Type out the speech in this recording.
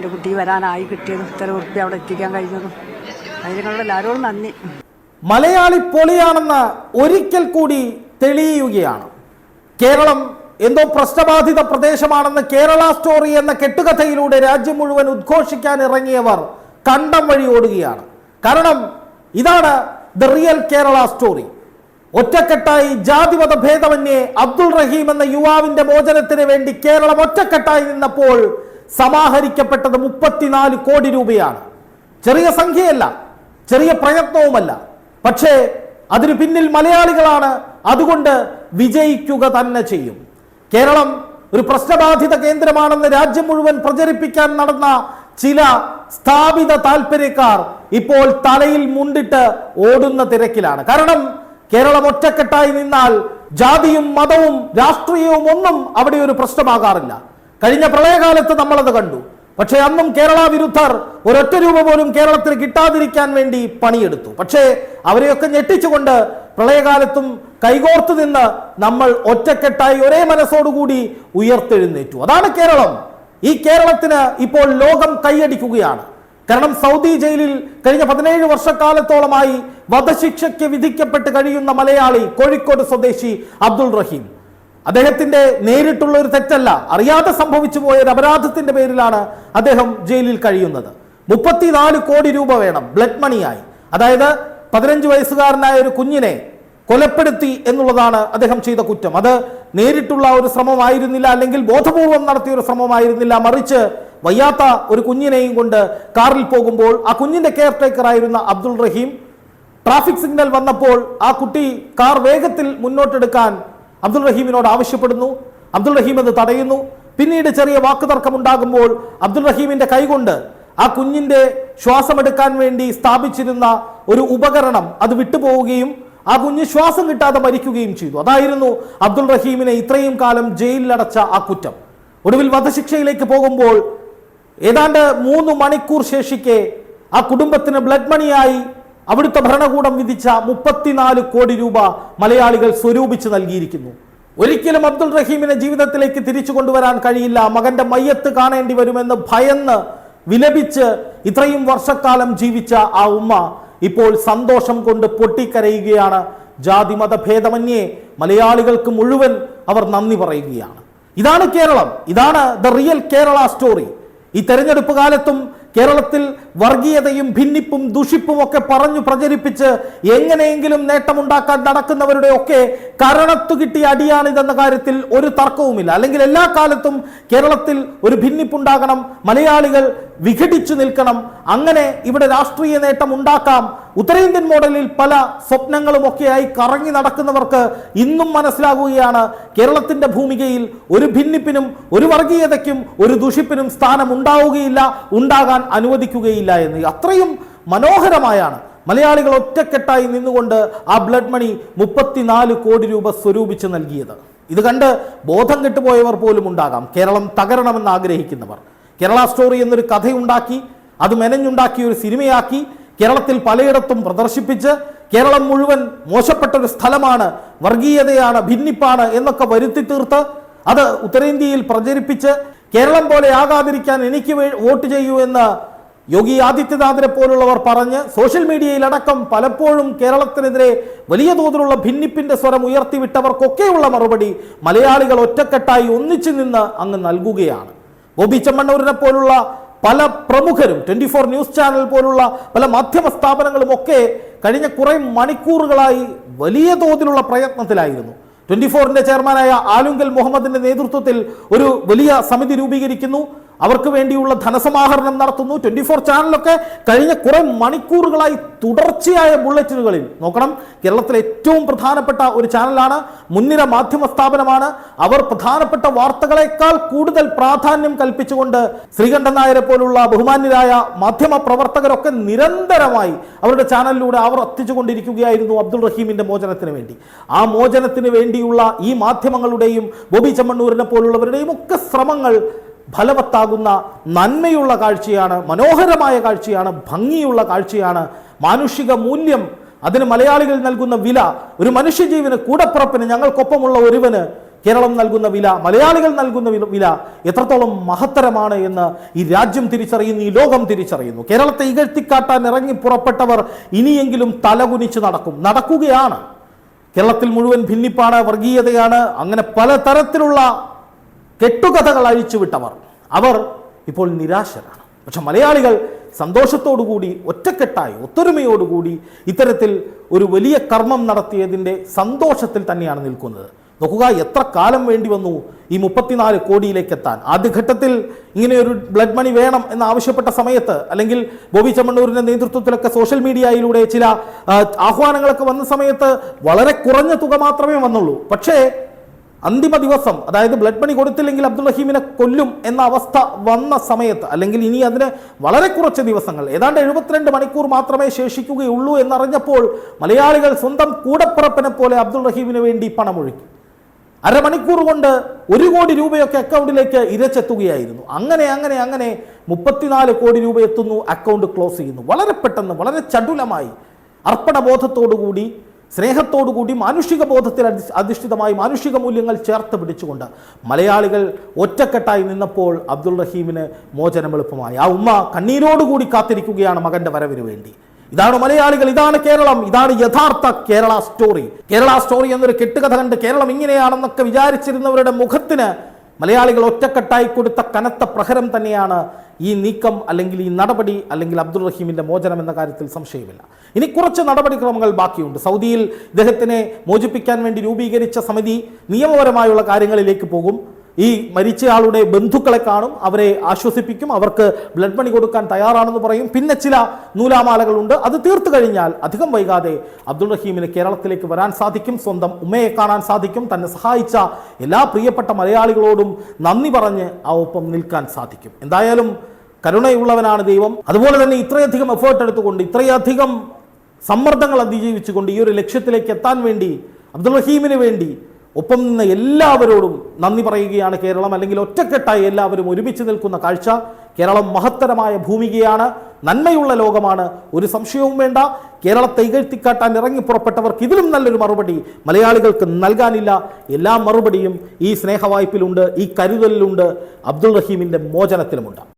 എന്റെ കുട്ടി വരാനായി കിട്ടിയതും ഇത്ര വൃത്തി അവിടെ എത്തിക്കാൻ കഴിഞ്ഞതും. അതിനുള്ള എല്ലാവരോടും നന്ദി. മലയാളി പൊളിയാണെന്ന് ഒരിക്കൽ കൂടി തെളിയുകയാണ്. കേരളം എന്തോ പ്രശ്നബാധിത പ്രദേശമാണെന്ന് കേരള സ്റ്റോറി എന്ന കെട്ടുകഥയിലൂടെ രാജ്യം മുഴുവൻ ഉദ്ഘോഷിക്കാൻ ഇറങ്ങിയവർ കണ്ടം വഴി ഓടുകയാണ്. കാരണം ഇതാണ് ദ റിയൽ കേരള സ്റ്റോറി. ഒറ്റക്കെട്ടായി ജാതിമത ഭേദമന്യേ അബ്ദുൾ റഹീം എന്ന യുവാവിന്റെ മോചനത്തിന് വേണ്ടി കേരളം ഒറ്റക്കെട്ടായി നിന്നപ്പോൾ സമാഹരിക്കപ്പെട്ടത് മുപ്പത്തിനാല് കോടി രൂപയാണ്. ചെറിയ സംഖ്യയല്ല ചെറിയ പ്രയത്നവുമല്ല. പക്ഷേ അതിനു പിന്നിൽ മലയാളികളാണ് അതുകൊണ്ട് വിജയിക്കുക തന്നെ ചെയ്യും. കേരളം ഒരു പ്രശ്നബാധിത കേന്ദ്രമാണെന്ന് രാജ്യം മുഴുവൻ പ്രചരിപ്പിക്കാൻ നടന്ന ചില സ്ഥാപിത താല്പര്യക്കാർ ഇപ്പോൾ തലയിൽ മുണ്ടിട്ട് ഓടുന്ന തിരക്കിലാണ്. കാരണം കേരളം ഒറ്റക്കെട്ടായി നിന്നാൽ ജാതിയും മതവും രാഷ്ട്രീയവും ഒന്നും അവിടെ ഒരു പ്രശ്നമാകാറില്ല. കഴിഞ്ഞ പ്രളയകാലത്ത് നമ്മളത് കണ്ടു. പക്ഷേ അന്നും കേരള വിരുദ്ധർ ഒരൊറ്റ രൂപ പോലും കേരളത്തിൽ കിട്ടാതിരിക്കാൻ വേണ്ടി പണിയെടുത്തു. പക്ഷേ അവരെയൊക്കെ ഞെട്ടിച്ചുകൊണ്ട് പ്രളയകാലത്തും കൈകോർത്തു നിന്ന് നമ്മൾ ഒറ്റക്കെട്ടായി ഒരേ മനസ്സോടുകൂടി ഉയർത്തെഴുന്നേറ്റു. അതാണ് കേരളം. ഈ കേരളത്തിന് ഇപ്പോൾ ലോകം കൈയടിക്കുകയാണ്. കാരണം സൗദി ജയിലിൽ കഴിഞ്ഞ പതിനേഴ് വർഷക്കാലത്തോളമായി വധശിക്ഷയ്ക്ക് വിധിക്കപ്പെട്ട് കഴിയുന്ന മലയാളി കോഴിക്കോട് സ്വദേശി അബ്ദുൾ റഹീം. അദ്ദേഹത്തിന്റെ നേരിട്ടുള്ള ഒരു തെറ്റല്ല. അറിയാതെ സംഭവിച്ചു പോയ ഒരു അപരാധത്തിന്റെ പേരിലാണ് അദ്ദേഹം ജയിലിൽ കഴിയുന്നത്. മുപ്പത്തിനാല് കോടി രൂപ വേണം ബ്ലഡ് മണിയായി. അതായത് പതിനഞ്ച് വയസ്സുകാരനായ ഒരു കുഞ്ഞിനെ കൊലപ്പെടുത്തി എന്നുള്ളതാണ് അദ്ദേഹം ചെയ്ത കുറ്റം. അത് നേരിട്ടുള്ള ഒരു ശ്രമമായിരുന്നില്ല അല്ലെങ്കിൽ ബോധപൂർവം നടത്തിയ ഒരു ശ്രമമായിരുന്നില്ല. മറിച്ച് വയ്യാത്ത ഒരു കുഞ്ഞിനെയും കൊണ്ട് കാറിൽ പോകുമ്പോൾ ആ കുഞ്ഞിന്റെ കെയർ ടേക്കർ ആയിരുന്ന അബ്ദുൾ റഹീം ട്രാഫിക് സിഗ്നൽ വന്നപ്പോൾ ആ കുട്ടി കാർ വേഗത്തിൽ മുന്നോട്ടെടുക്കാൻ അബ്ദുൾ റഹീമിനോട് ആവശ്യപ്പെടുന്നു. അബ്ദുൾ റഹീം അത് തടയുന്നു. പിന്നീട് ചെറിയ വാക്കുതർക്കം ഉണ്ടാകുമ്പോൾ അബ്ദുൾ റഹീമിന്റെ കൈകൊണ്ട് ആ കുഞ്ഞിന്റെ ശ്വാസമെടുക്കാൻ വേണ്ടി സ്ഥാപിച്ചിരുന്ന ഒരു ഉപകരണം അത് വിട്ടുപോവുകയും ആ കുഞ്ഞ് ശ്വാസം കിട്ടാതെ മരിക്കുകയും ചെയ്തു. അതായിരുന്നു അബ്ദുൾ റഹീമിനെ ഇത്രയും കാലം ജയിലിലടച്ച ആ കുറ്റം. ഒടുവിൽ വധശിക്ഷയിലേക്ക് പോകുമ്പോൾ ഏതാണ്ട് മൂന്ന് മണിക്കൂർ ശേഷിക്കെ ആ കുടുംബത്തിന് ബ്ലഡ് മണിയായി അവിടുത്തെ ഭരണകൂടം വിധിച്ച മുപ്പത്തിനാല് കോടി രൂപ മലയാളികൾ സ്വരൂപിച്ച് നൽകിയിരിക്കുന്നു. ഒരിക്കലും അബ്ദുൾ റഹീമിനെ ജീവിതത്തിലേക്ക് തിരിച്ചു കൊണ്ടുവരാൻ കഴിയില്ല. മകന്റെ മയ്യത്ത് കാണേണ്ടി വരുമെന്ന് ഭയന്ന് വിലപിച്ച് ഇത്രയും വർഷക്കാലം ജീവിച്ച ആ ഉമ്മ ഇപ്പോൾ സന്തോഷം കൊണ്ട് പൊട്ടിക്കരയുകയാണ്. ജാതിമത ഭേദമന്യേ മലയാളികൾക്ക് മുഴുവൻ അവർ നന്ദി പറയുകയാണ്. ഇതാണ് കേരളം. ഇതാണ് ദ റിയൽ കേരള സ്റ്റോറി. ഈ തെരഞ്ഞെടുപ്പ് കാലത്തും കേരളത്തിൽ വർഗീയതയും ഭിന്നിപ്പും ദുഷിപ്പും ഒക്കെ പറഞ്ഞു പ്രചരിപ്പിച്ച് എങ്ങനെയെങ്കിലും നേട്ടമുണ്ടാക്കാൻ നടക്കുന്നവരുടെ ഒക്കെ കരണത്തു കിട്ടിയ അടിയാണിതെന്ന കാര്യത്തിൽ ഒരു തർക്കവുമില്ല. അല്ലെങ്കിൽ എല്ലാ കാലത്തും കേരളത്തിൽ ഒരു ഭിന്നിപ്പുണ്ടാകണം. മലയാളികൾ വിഘടിച്ചു നിൽക്കണം. അങ്ങനെ ഇവിടെ രാഷ്ട്രീയ നേട്ടം ഉണ്ടാക്കാം. ഉത്തരേന്ത്യൻ മോഡലിൽ പല സ്വപ്നങ്ങളും ഒക്കെയായി കറങ്ങി നടക്കുന്നവർക്ക് ഇന്നും മനസ്സിലാകുകയാണ്. കേരളത്തിന്റെ ഭൂമികയിൽ ഒരു ഭിന്നിപ്പിനും ഒരു വർഗീയതയ്ക്കും ഒരു ദുഷിപ്പിനും സ്ഥാനം ഉണ്ടാവുകയില്ല ഉണ്ടാകാൻ അനുവദിക്കുകയില്ല എന്ന്. അത്രയും മനോഹരമായാണ്. മലയാളികൾ ഒറ്റക്കെട്ടായി നിന്നുകൊണ്ട് ആ ബ്ലഡ് മണി മുപ്പത്തിനാല് കോടി രൂപ സ്വരൂപിച്ച് നൽകിയത്. ഇത് കണ്ട് ബോധം കെട്ടുപോയവർ പോലും ഉണ്ടാകാം. കേരളം തകരണമെന്ന് ആഗ്രഹിക്കുന്നവർ. കേരള സ്റ്റോറി എന്നൊരു കഥയുണ്ടാക്കി അത് മെനഞ്ഞുണ്ടാക്കി ഒരു സിനിമയാക്കി കേരളത്തിൽ പലയിടത്തും പ്രദർശിപ്പിച്ച് കേരളം മുഴുവൻ മോശപ്പെട്ട ഒരു സ്ഥലമാണ് വർഗീയതയാണ് ഭിന്നിപ്പാണ് എന്നൊക്കെ വരുത്തി തീർത്ത് അത് ഉത്തരേന്ത്യയിൽ പ്രചരിപ്പിച്ച് കേരളം പോലെ ആകാതിരിക്കാൻ എനിക്ക് വോട്ട് ചെയ്യൂ എന്ന് യോഗി ആദിത്യനാഥിനെ പോലുള്ളവർ പറഞ്ഞ് സോഷ്യൽ മീഡിയയിലടക്കം പലപ്പോഴും കേരളത്തിനെതിരെ വലിയ തോതിലുള്ള ഭിന്നിപ്പിന്റെ സ്വരം ഉയർത്തിവിട്ടവർക്കൊക്കെയുള്ള മറുപടി മലയാളികൾ ഒറ്റക്കെട്ടായി ഒന്നിച്ചു നിന്ന് അങ്ങ് നൽകുകയാണ്. ബോബി ചെമ്മണ്ണൂരിനെ പോലുള്ള പല പ്രമുഖരും ട്വന്റി ഫോർ ന്യൂസ് ചാനൽ പോലുള്ള പല മാധ്യമ സ്ഥാപനങ്ങളും ഒക്കെ കഴിഞ്ഞ കുറെ മണിക്കൂറുകളായി വലിയ തോതിലുള്ള പ്രയത്നത്തിലായിരുന്നു. ട്വന്റി ഫോറിന്റെ ചെയർമാനായ ആലുങ്കൽ മുഹമ്മദിന്റെ നേതൃത്വത്തിൽ ഒരു വലിയ സമിതി രൂപീകരിക്കുന്നു. അവർക്ക് വേണ്ടിയുള്ള ധനസമാഹരണം നടത്തുന്നു. ട്വന്റി ഫോർ ചാനലൊക്കെ കഴിഞ്ഞ കുറെ മണിക്കൂറുകളായി തുടർച്ചയായ ബുള്ളറ്റിനുകളിൽ. നോക്കണം കേരളത്തിലെ ഏറ്റവും പ്രധാനപ്പെട്ട ഒരു ചാനലാണ് മുൻനിര മാധ്യമ സ്ഥാപനമാണ്. അവർ പ്രധാനപ്പെട്ട വാർത്തകളെക്കാൾ കൂടുതൽ പ്രാധാന്യം കൽപ്പിച്ചുകൊണ്ട് ശ്രീകണ്ഠൻ നായരെ പോലുള്ള ബഹുമാന്യരായ മാധ്യമ പ്രവർത്തകരൊക്കെ നിരന്തരമായി അവരുടെ ചാനലിലൂടെ അവർ എത്തിച്ചുകൊണ്ടിരിക്കുകയായിരുന്നു അബ്ദുൾ റഹീമിന്റെ മോചനത്തിന് വേണ്ടി. ആ മോചനത്തിന് വേണ്ടിയുള്ള ഈ മാധ്യമങ്ങളുടെയും ബോബി ചെമ്മണ്ണൂരിനെ പോലുള്ളവരുടെയും ഒക്കെ ശ്രമങ്ങൾ ഫലവത്താകുന്ന നന്മയുള്ള കാഴ്ചയാണ് മനോഹരമായ കാഴ്ചയാണ് ഭംഗിയുള്ള കാഴ്ചയാണ്. മാനുഷിക മൂല്യം അതിന് മലയാളികൾ നൽകുന്ന വില ഒരു മനുഷ്യജീവന് കൂടപ്പുറപ്പിന് ഞങ്ങൾക്കൊപ്പമുള്ള ഒരുവന് കേരളം നൽകുന്ന വില മലയാളികൾ നൽകുന്ന വില- എത്രത്തോളം മഹത്തരമാണ് എന്ന് ഈ രാജ്യം തിരിച്ചറിയുന്നു ഈ ലോകം തിരിച്ചറിയുന്നു. കേരളത്തെ ഇകഴ്ത്തിക്കാട്ടാൻ ഇറങ്ങി പുറപ്പെട്ടവർ ഇനിയെങ്കിലും തലകുനിച്ച് നടക്കും. നടക്കുകയാണ്. കേരളത്തിൽ മുഴുവൻ ഭിന്നിപ്പാണ് വർഗീയതയാണ്. അങ്ങനെ പലതരത്തിലുള്ള കെട്ടുകഥകൾ അഴിച്ചുവിട്ടവർ അവർ ഇപ്പോൾ നിരാശരാണ്. പക്ഷെ മലയാളികൾ സന്തോഷത്തോടുകൂടി ഒറ്റക്കെട്ടായി ഒത്തൊരുമയോടുകൂടി ഇത്തരത്തിൽ ഒരു വലിയ കർമ്മം നടത്തിയതിന്റെ സന്തോഷത്തിൽ തന്നെയാണ് നിൽക്കുന്നത്. നോക്കുക എത്ര കാലം വേണ്ടി വന്നു ഈ മുപ്പത്തിനാല് കോടിയിലേക്ക് എത്താൻ ആദ്യഘട്ടത്തിൽ ഇങ്ങനെ ഒരു ബ്ലഡ് മണി വേണം എന്ന് ആവശ്യപ്പെട്ട സമയത്ത് അല്ലെങ്കിൽ ബോബി ചമ്മണ്ണൂരിന്റെ നേതൃത്വത്തിലൊക്കെ സോഷ്യൽ മീഡിയയിലൂടെ ചില ആഹ്വാനങ്ങളൊക്കെ വന്ന സമയത്ത് വളരെ കുറഞ്ഞ തുക മാത്രമേ വന്നുള്ളൂ. പക്ഷേ അന്തിമ ദിവസം അതായത് ബ്ലഡ് മണി കൊടുത്തില്ലെങ്കിൽ അബ്ദുൾ റഹീമിനെ കൊല്ലും എന്ന അവസ്ഥ വന്ന സമയത്ത് അല്ലെങ്കിൽ ഇനി അതിന് വളരെ കുറച്ച് ദിവസങ്ങൾ ഏതാണ്ട് എഴുപത്തിരണ്ട് മണിക്കൂർ മാത്രമേ ശേഷിക്കുകയുള്ളൂ എന്നറിഞ്ഞപ്പോൾ മലയാളികൾ സ്വന്തം കൂടപ്പിറപ്പിനെ പോലെ അബ്ദുൾ റഹീമിന് വേണ്ടി പണമൊഴുക്കി. അരമണിക്കൂർ കൊണ്ട് ഒരു കോടി രൂപയൊക്കെ അക്കൗണ്ടിലേക്ക് ഇരച്ചെത്തുകയായിരുന്നു. അങ്ങനെ അങ്ങനെ അങ്ങനെ മുപ്പത്തിനാല് കോടി രൂപ എത്തുന്നു അക്കൗണ്ട് ക്ലോസ് ചെയ്യുന്നു. വളരെ പെട്ടെന്ന് വളരെ ചടുലമായി അർപ്പണബോധത്തോടുകൂടി സ്നേഹത്തോടുകൂടി മാനുഷിക ബോധത്തിൽ അധി- അധിഷ്ഠിതമായി മാനുഷിക മൂല്യങ്ങൾ ചേർത്ത് പിടിച്ചുകൊണ്ട് മലയാളികൾ ഒറ്റക്കെട്ടായി നിന്നപ്പോൾ അബ്ദുൾ റഹീമിന് മോചനം എളുപ്പമായി. ആ ഉമ്മ കണ്ണീരോടുകൂടി കാത്തിരിക്കുകയാണ് മകന്റെ വരവിന് വേണ്ടി. ഇതാണ് മലയാളികൾ ഇതാണ് കേരളം ഇതാണ് യഥാർത്ഥ കേരള സ്റ്റോറി കേരള സ്റ്റോറി എന്നൊരു കെട്ടുകഥ കണ്ട് കേരളം ഇങ്ങനെയാണെന്നൊക്കെ വിചാരിച്ചിരുന്നവരുടെ മുഖത്തിന് മലയാളികൾ ഒറ്റക്കെട്ടായി കൊടുത്ത കനത്ത പ്രഹരം തന്നെയാണ് ഈ നീക്കം അല്ലെങ്കിൽ ഈ നടപടി അല്ലെങ്കിൽ അബ്ദുൾ റഹീമിന്റെ മോചനം എന്ന കാര്യത്തിൽ സംശയമില്ല. ഇനി കുറച്ച് നടപടിക്രമങ്ങൾ ബാക്കിയുണ്ട്. സൗദിയിൽ ഇദ്ദേഹത്തിനെ മോചിപ്പിക്കാൻ വേണ്ടി രൂപീകരിച്ച സമിതി നിയമപരമായുള്ള കാര്യങ്ങളിലേക്ക് പോകും. ഈ മരിച്ചയാളുടെ ബന്ധുക്കളെ കാണും അവരെ ആശ്വസിപ്പിക്കും അവർക്ക് ബ്ലഡ് മണി കൊടുക്കാൻ തയ്യാറാണെന്ന് പറയും. പിന്നെ ചില നൂലാമാലകളുണ്ട്. അത് തീർത്തു കഴിഞ്ഞാൽ അധികം വൈകാതെ അബ്ദുൾ റഹീമിന് കേരളത്തിലേക്ക് വരാൻ സാധിക്കും. സ്വന്തം ഉമ്മയെ കാണാൻ സാധിക്കും. തന്നെ സഹായിച്ച എല്ലാ പ്രിയപ്പെട്ട മലയാളികളോടും നന്ദി പറഞ്ഞ് ആ ഒപ്പം നിൽക്കാൻ സാധിക്കും. എന്തായാലും കരുണയുള്ളവനാണ് ദൈവം. അതുപോലെ തന്നെ ഇത്രയധികം എഫേർട്ട് എടുത്തുകൊണ്ട് ഇത്രയധികം സമ്മർദ്ദങ്ങൾ അതിജീവിച്ചുകൊണ്ട് ഈ ഒരു ലക്ഷ്യത്തിലേക്ക് എത്താൻ വേണ്ടി അബ്ദുൾ റഹീമിന് വേണ്ടി ഒപ്പം നിന്ന് എല്ലാവരോടും നന്ദി പറയുകയാണ് കേരളം അല്ലെങ്കിൽ ഒറ്റക്കെട്ടായി എല്ലാവരും ഒരുമിച്ച് നിൽക്കുന്ന കാഴ്ച. കേരളം മഹത്തരമായ ഭൂമികയാണ് നന്മയുള്ള ലോകമാണ്. ഒരു സംശയവും വേണ്ട കേരളത്തെ ഇകഴ്ത്തിക്കാട്ടാൻ ഇറങ്ങി പുറപ്പെട്ടവർക്ക് ഇതിലും നല്ലൊരു മറുപടി മലയാളികൾക്ക് നൽകാനില്ല. എല്ലാ മറുപടിയും ഈ സ്നേഹവായ്പിലുണ്ട് ഈ കരുതലിലുണ്ട്. അബ്ദുൾ റഹീമിന്റെ മോചനത്തിലുമുണ്ട്.